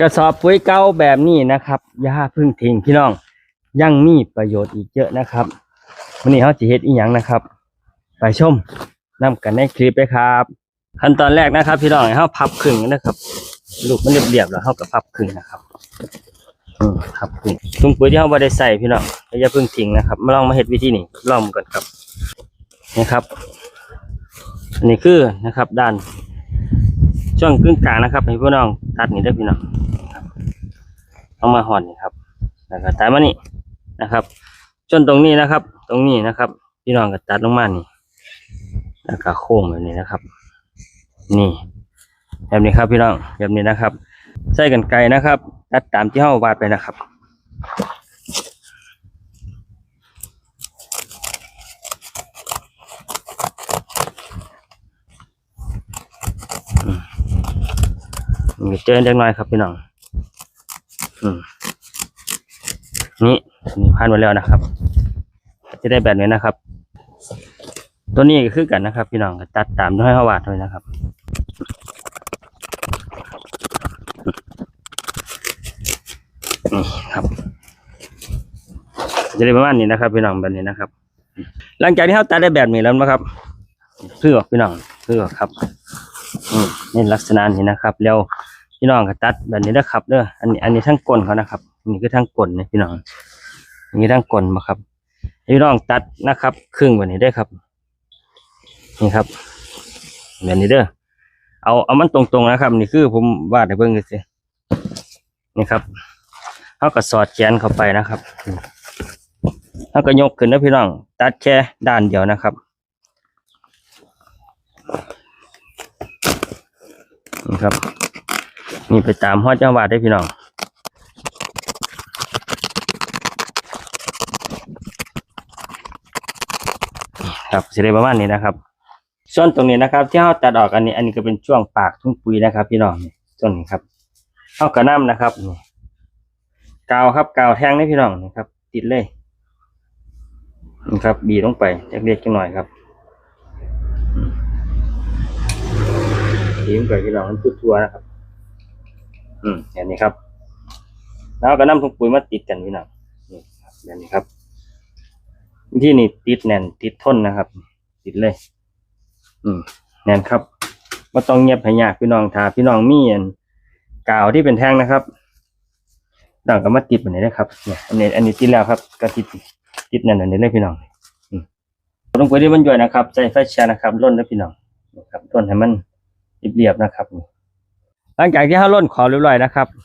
กระสอบปุ๋ยเก่าแบบนี้นะครับอย่าพึ่งทิ้งพี่น้องยังมีประโยชน์อีกเยอะนะครับวันนี้เขาจะเฮ็ดอีหยังนะครับ ไปชมนํกันในคลิปเลยครับ ขั้นตอนแรกนะครับ พี่น้องให้เขาพับครึ่งนะครับ ลูกมันเรียบๆแล้วเขาก็พับครึ่งนะครับอืพับครึ่งถุงปุ๋ยที่เขาไม่ได้ใส่พี่น้องอย่าเพิ่งทิ้งนะครับมาลองมาเฮ็ดวิธีนี้ลองกันครับนี่ครับ อันนี้คือนะครับด้าน ช่วงกึ่งกลางนะครับให้พี่น้องตัดนี่ได้พี่น้อง อามาห่อนนี่ครับแล้วก็ตัดมานี่นะครับจนตรงนี้นะครับ ตรงนี้นะครับ พี่น้องก็ตัดลงมานี่แล้วก็โค้งแบบนี้นะครับ นี่ แบบนี้ครับพี่น้องแบบนี้นะครับ ใส่กันไกลนะครับตัดตามที่เราวาดไปนะครับมีเจอเล็กน้อยครับพี่น้อง อืมนี่นี่พันไว้แล้วนะครับ จะได้แบบนี้นะครับ ตัวนี้ก็คือกันนะครับ พี่น้องก็ตัดตามด้วยหาวาดด้วยนะครับครับ จะได้ประมาณนี้นะครับ พี่น้องแบบนี้นะครับ หลังจากที่เขาตัดได้แบบนี้แล้วนะครับเพื่อพี่น้องเพื่อครับอืมนี่ลักษณะนี้นะครับ แล้ว พี่น้องก็ตัดแบบนี้นะครับเด้ออันนี้อันนี้ทั้งก้นเขานะครับนนี้คือทั้งก้นนี่ยพี่น้องนนี้ทั้งก้นมาครับพี่น้องตัดนะครับ ครึ่งแบบนี้ได้ครับนี่ครับแบบนี้เด้อเอาเอามันตรงๆนะครับ นี่คือผมวาดให้เบิ่งดูสินี่ครับเขาก็สอดแขนเข้าไปนะครับเขาก็ยกขึ้นนะพี่น้อง ตัดแค่ด้านเดียวนะครับนี่ครับ นี่ไปตามฮอดจังหวัดได้พี่น้องครับสิได้ประมาณนี้นะครับ ส่วนตรงนี้นะครับ ที่เราตัดออกอันนี้ อันนี้ก็เป็นช่วงปากทุ่งปุ๋ยนะครับ พี่น้องส่วนนี้ครับเอากระน้ำนะครับนี่กาวครับกาวแทงนี่พี่น้องนี่ครับ ติดเลยนี่ครับ บีลงไปเล็กๆจังหน่อยครับทีมกับพี่น้องมันทั่วๆนะครับ อืมอย่างนี้ครับ แล้วก็นำถุงปุ๋ยมาติดกันพี่น้องนี่ครับแบบนี้ครับวิธีนี้ติดแน่นติดทนนะครับ ติดเลย อืม แน่นครับไม่ต้องเงียบให้ยากพี่น้องถ้าพี่น้องมีอันกาวที่เป็นแท่งนะครับต่างก็มาติดแบบนี้นะครับเนี่ยอันนี้อันนี้ติดแล้วครับก็ติดติดแน่นอันนี้เลยพี่น้องอืมถุงปุ๋ยที่มันย่อยนะครับใส่ไฟแชร์นะครับร่นแล้วพี่น้องนะครับร่นให้มันเรียบๆนะครับ หลังจากที่เขาล่นขอบเรียบร้อยนะครับ